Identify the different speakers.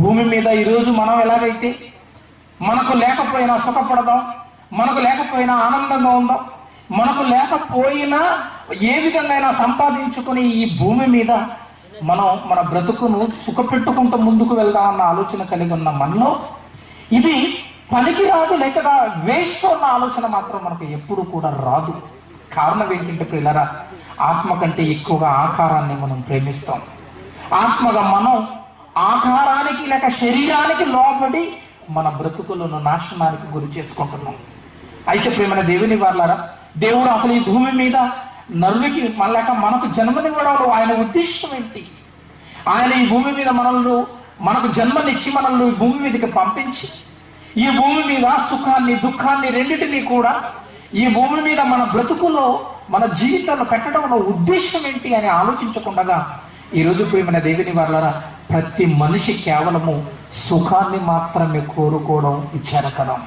Speaker 1: భూమి మీద ఈరోజు మనం ఎలాగైతే మనకు లేకపోయినా సుఖపడదాం మనకు లేకపోయినా ఆనందంగా ఉందాం మనకు లేకపోయినా ఏ విధంగా అయినా సంపాదించుకుని ఈ భూమి మీద మనం మన బ్రతుకును సుఖపెట్టుకుంటూ ముందుకు వెళ్దామన్న ఆలోచన కలిగి ఉన్న మనలో ఇది పనికి రాదు లేక వేస్ట్ ఉన్న ఆలోచన మాత్రం మనకు ఎప్పుడు కూడా రాదు. కారణం ఏంటంటే పిల్లరా ఆత్మ కంటే ఎక్కువగా ఆకారాన్ని మనం ప్రేమిస్తాం. ఆత్మగా మనం ఆకారానికి లేక శరీరానికి లోబడి మన బ్రతుకులను నాశనానికి గురి చేసుకుంటున్నాం. అయితే ప్రేమైన దేవుని వాళ్ళారా దేవుడు అసలు ఈ భూమి మీద నరుడికి మళ్ళాక మనకు జన్మనివ్వడంలో ఆయన ఉద్దేశం ఏంటి? ఆయన ఈ భూమి మీద మనల్ని మనకు జన్మనిచ్చి మనల్ని ఈ భూమి మీదకి పంపించి ఈ భూమి మీద సుఖాన్ని దుఃఖాన్ని రెండింటినీ కూడా ఈ భూమి మీద మన బ్రతుకులో మన జీవితంలో పెట్టడంలో ఉద్దేశం ఏంటి అని ఆలోచించకుండా ఈరోజు ప్రేమైన దేవుని వాళ్ళరా ప్రతి మనిషి కేవలము సుఖాన్ని మాత్రమే కోరుకోవడం విచారకరం.